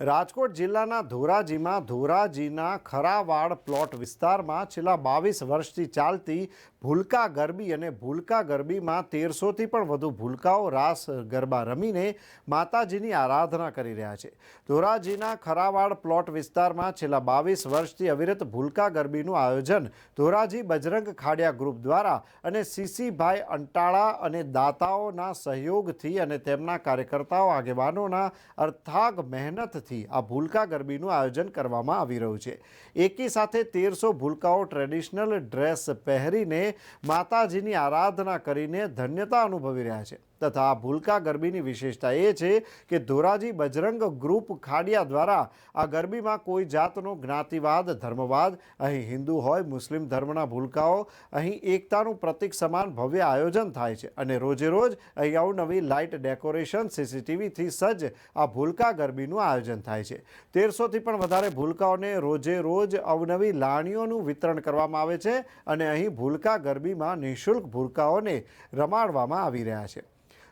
રાજકોટ જિલ્લાના ધોરાજીમાં ધોરાજીના ખરાવાડ પ્લોટ વિસ્તારમાં છેલ્લા બાવીસ વર્ષથી ચાલતી ભૂલકા ગરબી અને ભૂલકા ગરબીમાં તેરસોથી પણ વધુ ભૂલકાઓ રાસ ગરબા રમીને માતાજીની આરાધના કરી રહ્યા છે. ધોરાજીના ખરાવાડ પ્લોટ વિસ્તારમાં છેલ્લા બાવીસ વર્ષથી અવિરત ભૂલકા ગરબીનું આયોજન ધોરાજી બજરંગ ખાડિયા ગ્રુપ દ્વારા અને સીસીભાઈ અંટાળા અને દાતાઓના સહયોગથી અને તેમના કાર્યકર્તાઓ આગેવાનોના અર્થાગ મહેનતથી આ ભૂલકા ગરબીનું આયોજન કરવામાં આવી રહ્યું છે. એકી સાથે તેરસો ભૂલકાઓ ટ્રેડિશનલ ડ્રેસ પહેરીને માતાજીની આરાધના કરીને ધન્યતા અનુભવી રહ્યા છે. તથા આ ભૂલકા ગરબીની વિશેષતા એ છે કે ધોરાજી બજરંગ ગ્રુપ ખાડિયા દ્વારા આ ગરબીમાં કોઈ જાતનો જ્ઞાતિવાદ, ધર્મવાદ, અહીં હિન્દુ હોય, મુસ્લિમ ધર્મના ભૂલકાઓ, અહીં એકતાનું પ્રતિક સમાન ભવ્ય આયોજન થાય છે. અને રોજે રોજ અહીં અવનવી લાઇટ ડેકોરેશન, સીસીટીવીથી સજ્જ આ ભૂલકા ગરબીનું આયોજન થાય છે. તેરસોથી પણ વધારે ભૂલકાઓને રોજે રોજ અવનવી લાણીઓનું વિતરણ કરવામાં આવે છે અને અહીં ભૂલકા ગરબીમાં નિઃશુલ્ક ભૂલકાઓને રમાડવામાં આવી રહ્યા છે.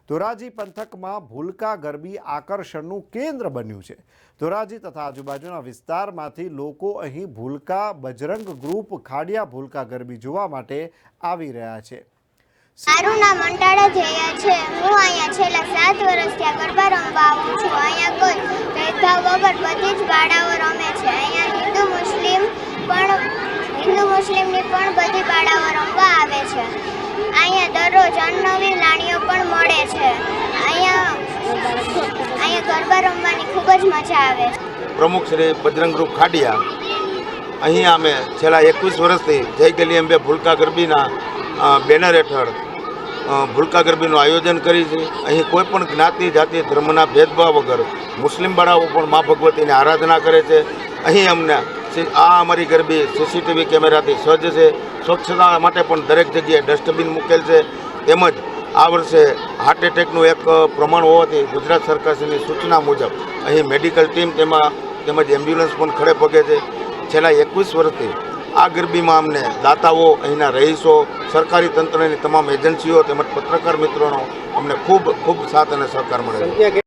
ધોરાજી પંથકમાં ભૂલકા ગરબી આકર્ષણનું કેન્દ્ર બન્યું છે. ધોરાજી તથા આજુબાજુના વિસ્તારમાંથી લોકો અહીં ભૂલકા બજરંગ ગ્રુપ ખાડિયા ભૂલકા ગરબી જોવા માટે આવી રહ્યા છે. મારું નામ અંટાળા જયા છે. હું અહીંયા છેલ્લા સાત વર્ષથી આ ગરબા રમવા આવું છું. અહીંયા કોઈ ભેદભાવ વગર બધી જ બાળાઓ રમે છે. અહીંયા હિન્દુ મુસ્લિમ પણ હિન્દુ મુસ્લિમની પણ બધી બાળાઓ રમવા આવે છે અહીંયા દરરોજ અનનવી લાણીઓ પણ મળે છે. અહીંયા અહીંયા પ્રમુખ શ્રી બજરંગ રૂપ ખાડિયા અહીં અમે છેલ્લા એકવીસ વર્ષથી જય ગલી અંબે ભૂલકા ગરબીના બેનર હેઠળ ભૂલકા ગરબીનું આયોજન કરી છે. અહીં કોઈ પણ જ્ઞાતિ, જાતિ, ધર્મના ભેદભાવ વગર મુસ્લિમ બાળાઓ પણ મા ભગવતીની આરાધના કરે છે. અહીં અમને આ અમારી ગરબી સીસીટીવી કેમેરાથી સજ્જ છે. સ્વચ્છતા માટે પણ દરેક જગ્યાએ ડસ્ટબિન મૂકેલ છે. તેમજ આ વર્ષે હાર્ટ એટેકનું એક પ્રમાણ હોવાથી ગુજરાત સરકારશ્રીની સૂચના મુજબ અહીં મેડિકલ ટીમ તેમાં તેમજ એમ્બ્યુલન્સ પણ ખડે પગે છે. છેલ્લા એકવીસ વર્ષથી આ ગરબીમાં અમને દાતાઓ અહીંના રહીશો, સરકારી તંત્રની તમામ એજન્સીઓ તેમજ પત્રકાર મિત્રોનો અમને ખૂબ ખૂબ સાથ અને સહકાર મળે છે.